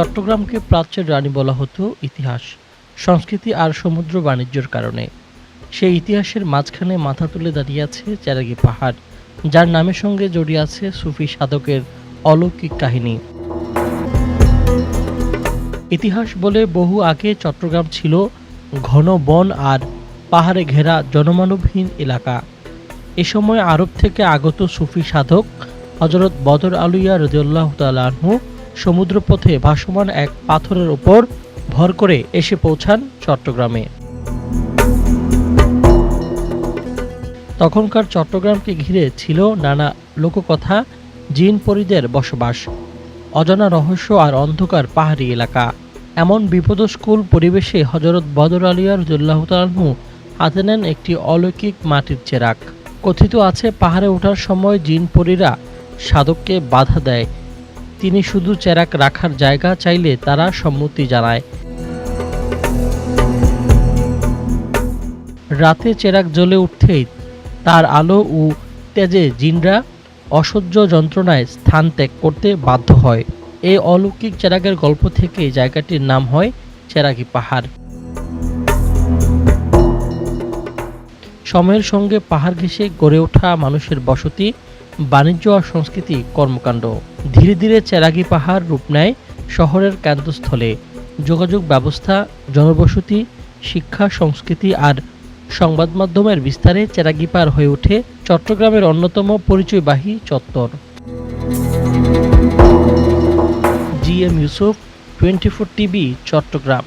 চট্টগ্রামকে প্রাচ্যের রানী বলা হতো ইতিহাস, সংস্কৃতি আর সমুদ্র বাণিজ্যের কারণে। সেই ইতিহাসের মাঝখানে মাথা তুলে দাঁড়িয়ে আছে চেরাগি পাহাড়, যার নামের সঙ্গে জড়িয়ে আছে সুফি সাধকের অলৌকিক কাহিনী। ইতিহাস বলে বহু আগে চট্টগ্রাম ছিল ঘন বন আর পাহাড়ে ঘেরা জনমানবহীন এলাকা। এ সময় আরব থেকে আগত সুফি সাধক হজরত বদর আলুইয়া রদিউল্লাহ তালাহু সমুদ্রপথে ভাসমান এক পাথরের ওপর ভর করে এসে পৌঁছান চট্টগ্রামে। তখনকার চট্টগ্রামকে ঘিরে ছিল নানা লোককথা, জিন পরিদের বসবাস, অজানা রহস্য আর অন্ধকার পাহাড়ি এলাকা। এমন বিপদস্কুল পরিবেশে হজরত বদর আলিয়ার রদুল্লাহ তালহু হাতে নেন একটি অলৌকিক মাটির চেরাক। কথিত আছে, পাহাড়ে ওঠার সময় জিন পরীরা সাধককে বাধা দেয় তিনি শুধু চেরাক রাখার জায়গা চাইলে তারা সম্মতি জানায়। রাতে চেরাক জ্বলে উঠতেই তার আলো ও তেজে জিনরা অসহ্য যন্ত্রণায় স্থান ত্যাগ করতে বাধ্য হয়। এই অলৌকিক চেরাগের গল্প থেকে জায়গাটির নাম হয় চেরাগি পাহাড়। সময়ের সঙ্গে পাহাড় ঘেঁষে গড়ে ওঠা মানুষের বসতি বাণিজ্য আর সংস্কৃতি কর্মকাণ্ড। ধীরে ধীরে চেরাগি পাহাড় রূপ নেয় শহরের কেন্দ্রস্থলে। যোগাযোগ ব্যবস্থা, জনবসতি, শিক্ষা, সংস্কৃতি আর সংবাদ মাধ্যমের বিস্তারে চেরাগি পার হয়ে ওঠে চট্টগ্রামের অন্যতম পরিচয়বাহী চত্বর। G M Yusuf twenty four TV, Chattogram.